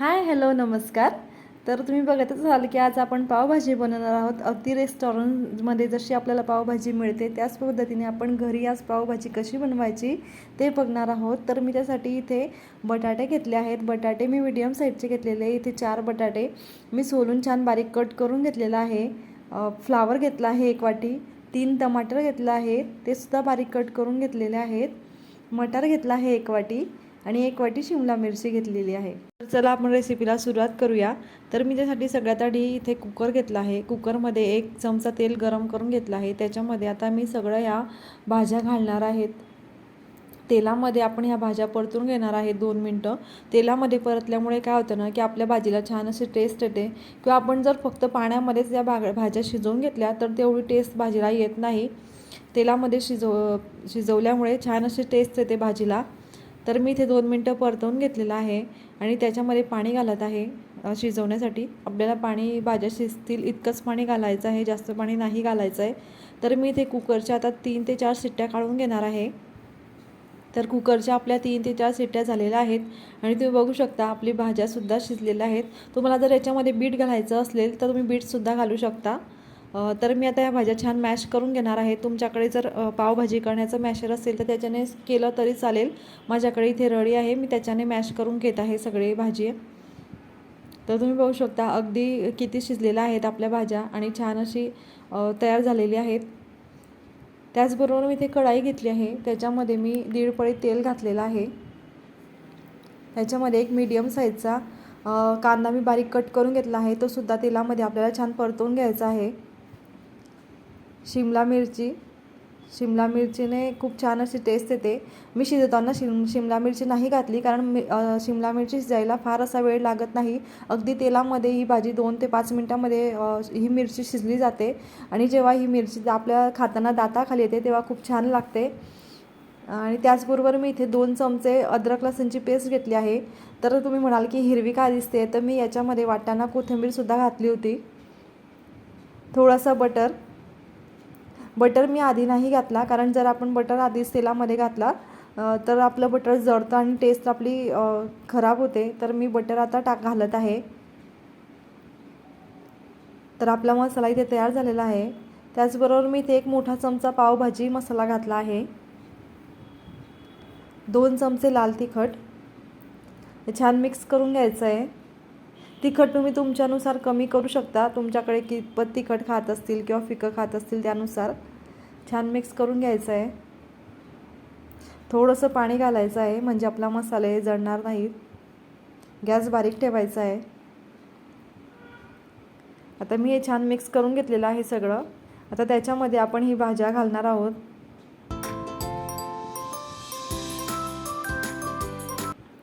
Hi hello नमस्कार. तर तुम्ही बघतच असाल की आज आपण पावभाजी बनवणार आहोत. अगदी रेस्टॉरंटमध्ये जशी आपल्याला पावभाजी मिळते त्याच पद्धतीने आपण घरी आज पावभाजी कशी बनवायची ते बघणार आहोत. तर मी त्यासाठी इथे बटाटे घेतले आहेत. बटाटे मी मिडियम साईजचे घेतलेले इथे चार बटाटे मी सोलून छान बारीक कट करून घेतलेला आहे. फ्लावर घेतला आहे एक वाटी तीन टमाटर घेतलं आहे ते सुद्धा बारीक कट करून घेतलेले आहेत. मटार घेतला आहे एक वाटी आणि एक वाटी शिमला मिरची घेतलेली आहे. चला आपण रेसिपीला सुरुवात करूया. तर मी त्यासाठी सगळ्यात आधी इथे कुकर घेतला आहे. कुकरमध्ये एक चमचा तेल गरम करून घेतलं आहे. त्याच्यामध्ये आता मी सगळं या भाज्या घालणार आहेत. तेलामध्ये आपण ह्या भाज्या परतून घेणार आहे दोन मिनटं. तेलामध्ये परतल्यामुळे काय होतं ना की आपल्या भाजीला छान अशी टेस्ट येते. किंवा आपण जर फक्त पाण्यामध्येच या भाग भाज्या शिजवून घेतल्या तर तेवढी टेस्ट भाजीला येत नाही. तेलामध्ये शिजव शिजवल्यामुळे छान अशी टेस्ट येते भाजीला. तर मी इथे दोन मिनटं परतवून घेतलेलं आहे आणि त्याच्यामध्ये पाणी घालत आहे शिजवण्यासाठी. आपल्याला पाणी भाज्या शिजतील इतकंच पाणी घालायचं आहे जास्त पाणी नाही घालायचं आहे. तर मी इथे कुकरच्या आता तीन ते चार शिट्ट्या काढून घेणार आहे. तर कुकरच्या आपल्या तीन ते चार शिट्ट्या झालेल्या आहेत आणि तुम्ही बघू शकता आपली भाज्यासुद्धा शिजलेल्या आहेत. तुम्हाला जर याच्यामध्ये बीट घालायचं असेल तर तुम्ही बीटसुद्धा घालू शकता. तर मी आता या भाज्या छान मॅश करून घेणार आहे. तुमच्याकडे जर पावभाजी करण्याचं मॅशर असेल तर त्याच्याने केलं तरी चालेल. माझ्याकडे इथे रडी आहे. मी त्याच्याने मॅश करून घेत आहे सगळे भाजी. तर तुम्ही बघू शकता अगदी किती शिजलेल्या आहेत आपल्या भाज्या आणि छान अशी तयार झालेली आहेत. त्याचबरोबर मी इथे कढाई घेतली आहे. त्याच्यामध्ये मी दीड पळी तेल घातलेलं आहे. त्याच्यामध्ये एक मीडियम साईजचा कांदा मी बारीक कट करून घेतला आहे. तो सुद्धा तेलामध्ये आपल्याला छान परतवून घ्यायचा आहे. शिमला मिरची. शिमला मिरचीने खूप छान अशी टेस्ट येते. मी शिजवताना शिम शिमला मिरची नाही घातली कारण मी शिमला मिरची शिजायला फार असा वेळ लागत नाही. अगदी तेलामध्ये ही भाजी दोन ते पाच मिनटामध्ये ही मिरची शिजली जाते. आणि जेव्हा ही मिरची आपल्या खाताना दाताखाली येते तेव्हा खूप छान लागते. आणि त्याचबरोबर मी इथे दोन चमचे अद्रक लसणची पेस्ट घेतली आहे. तर तुम्ही म्हणाल की हिरवी का दिसते? तर मी याच्यामध्ये वाटताना कोथिंबीरसुद्धा घातली होती. थोडासा बटर बटर मी आधी नाही घातला कारण जर आपण बटर आधीच तेलामध्ये घातला तर आपलं बटर जळतं आणि टेस्ट आपली खराब होते. तर मी बटर आता टाक घालत आहे. तर आपला मसाला इथे तयार झालेला आहे. त्याचबरोबर मी इथे एक मोठा चमचा पावभाजी मसाला घातला आहे. दोन चमचे लाल तिखट. छान मिक्स करून घ्यायचं आहे. तिखट तुम्ही तुमच्यानुसार कमी करू शकता. तुमच्याकडे कितपत तिखट खात असतील किंवा फिकं खात असतील त्यानुसार. छान मिक्स करून घ्यायचं आहे. थोडंसं पाणी घालायचं आहे म्हणजे आपला मसाले जळणार नाहीत गॅस बारीक ठेवायचा आहे. आता मी हे छान मिक्स करून घेतलेलं आहे सगळं. आता त्याच्यामध्ये आपण ही भाज्या घालणार आहोत.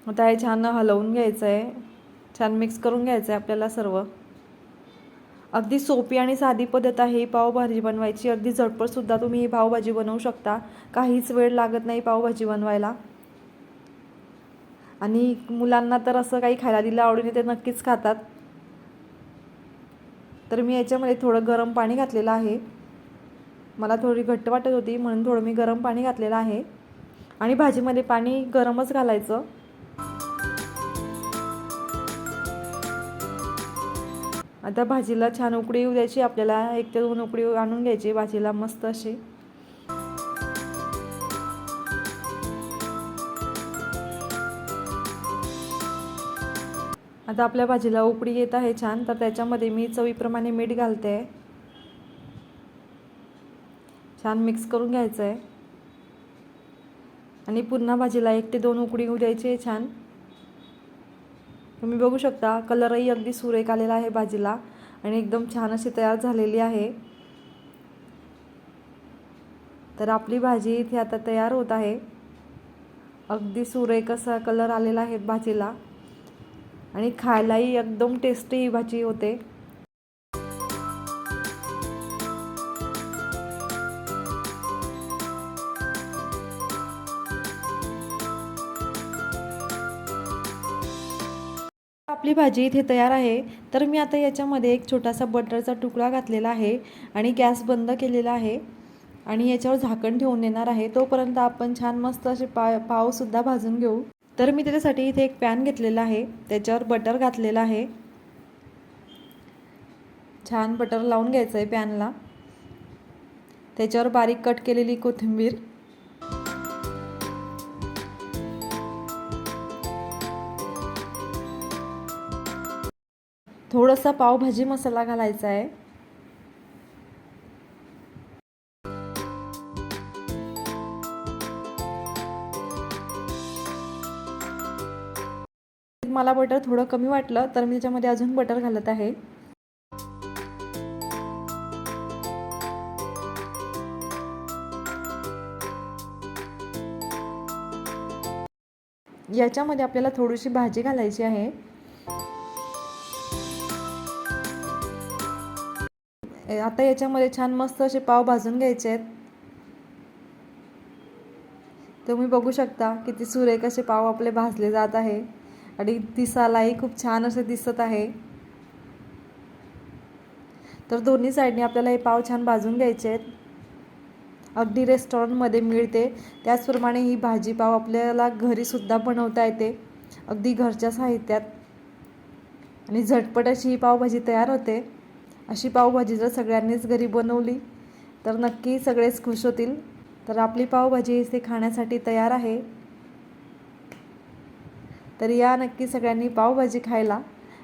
आता हे छान हलवून घ्यायचं आहे. छान मिक्स करून घ्यायचं आहे आपल्याला सर्व. अगदी सोपी आणि साधी पद्धत आहे ही पावभाजी बनवायची. अगदी झटपटसुद्धा तुम्ही ही पावभाजी बनवू शकता. काहीच वेळ लागत नाही पावभाजी बनवायला. आणि मुलांना तर असं काही खायला दिलं आवडीने ते नक्कीच खातात. तर मी याच्यामध्ये थोडं गरम पाणी घातलेलं आहे. मला थोडी घट्ट वाटत होती म्हणून थोडं मी गरम पाणी घातलेलं आहे. आणि भाजीमध्ये पाणी गरमच घालायचं. आता भाजीला छान उकडी येऊ द्यायची. आपल्याला एक ते दोन उकडी आणून घ्यायची. भाजीला मस्त अशी. आता आपल्या भाजीला उकडी येत आहे छान. तर त्याच्यामध्ये मी चवीप्रमाणे मीठ घालते. छान मिक्स करून घ्यायचं आहे आणि पुन्हा भाजीला एक ते दोन उकडी येऊ द्यायची आहे छान. तुम्ही बघू शकता कलरही अगदी सुरेख आलेला आहे भाजीला आणि एकदम छान अशी तयार झालेली आहे. तर आपली भाजी इथे आता तयार होत आहे. अगदी सुरेख असा कलर आलेला आहे भाजीला आणि खायलाही एकदम टेस्टी ही भाजी होते. आपली भाजी इथे तयार आहे. तर मी आता याच्यामध्ये एक छोटासा बटरचा तुकडा घातलेला आहे आणि गॅस बंद केलेला आहे. आणि याच्यावर झाकण ठेवून देणार आहे. तोपर्यंत आपण छान मस्त असे पा पावसुद्धा भाजून घेऊ. तर मी त्याच्यासाठी इथे एक पॅन घेतलेला आहे. त्याच्यावर बटर घातलेलं आहे. छान बटर लावून घ्यायचं आहे पॅनला. त्याच्यावर बारीक कट केलेली कोथिंबीर. थोडासा पावभाजी मसाला घालायचा आहे. मला बटर थोडं कमी वाटलं तर मी त्याच्यामध्ये अजून बटर घालत आहे. याच्यामध्ये आपल्याला थोडीशी भाजी घालायची आहे. आता याच्यामध्ये छान मस्त असे पाव भाजून घ्यायचे आहेत. तुम्ही बघू शकता किती सुरेख असे पाव आपले भाजले जात आहे. आणि दिसायलाही खूप छान असे दिसत आहे. तर दोन्ही साईडने आपल्याला हे पाव छान भाजून घ्यायचे आहेत. अगदी रेस्टॉरंटमध्ये मिळते. त्याचप्रमाणे ही भाजीपाव आपल्याला घरीसुद्धा बनवता येते. अगदी घरच्या साहित्यात. आणि झटपट अशी ही पावभाजी तयार होते. अशी पावभाजी जर सगळ्यांनीच घरी बनवली तर नक्की सगळेच खुश होतील. तर आपली पावभाजी इथे खाण्यासाठी तयार आहे. तर या नक्की सगळ्यांनी पावभाजी खायला.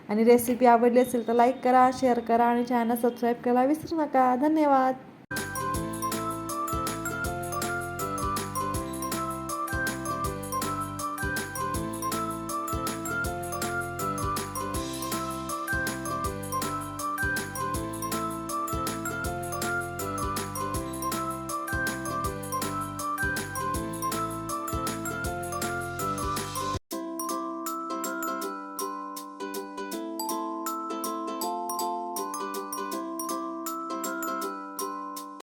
आणि रेसिपी आवडली असेल तर लाईक करा शेअर करा आणि चॅनल सबस्क्राईब करायला विसरू नका. धन्यवाद.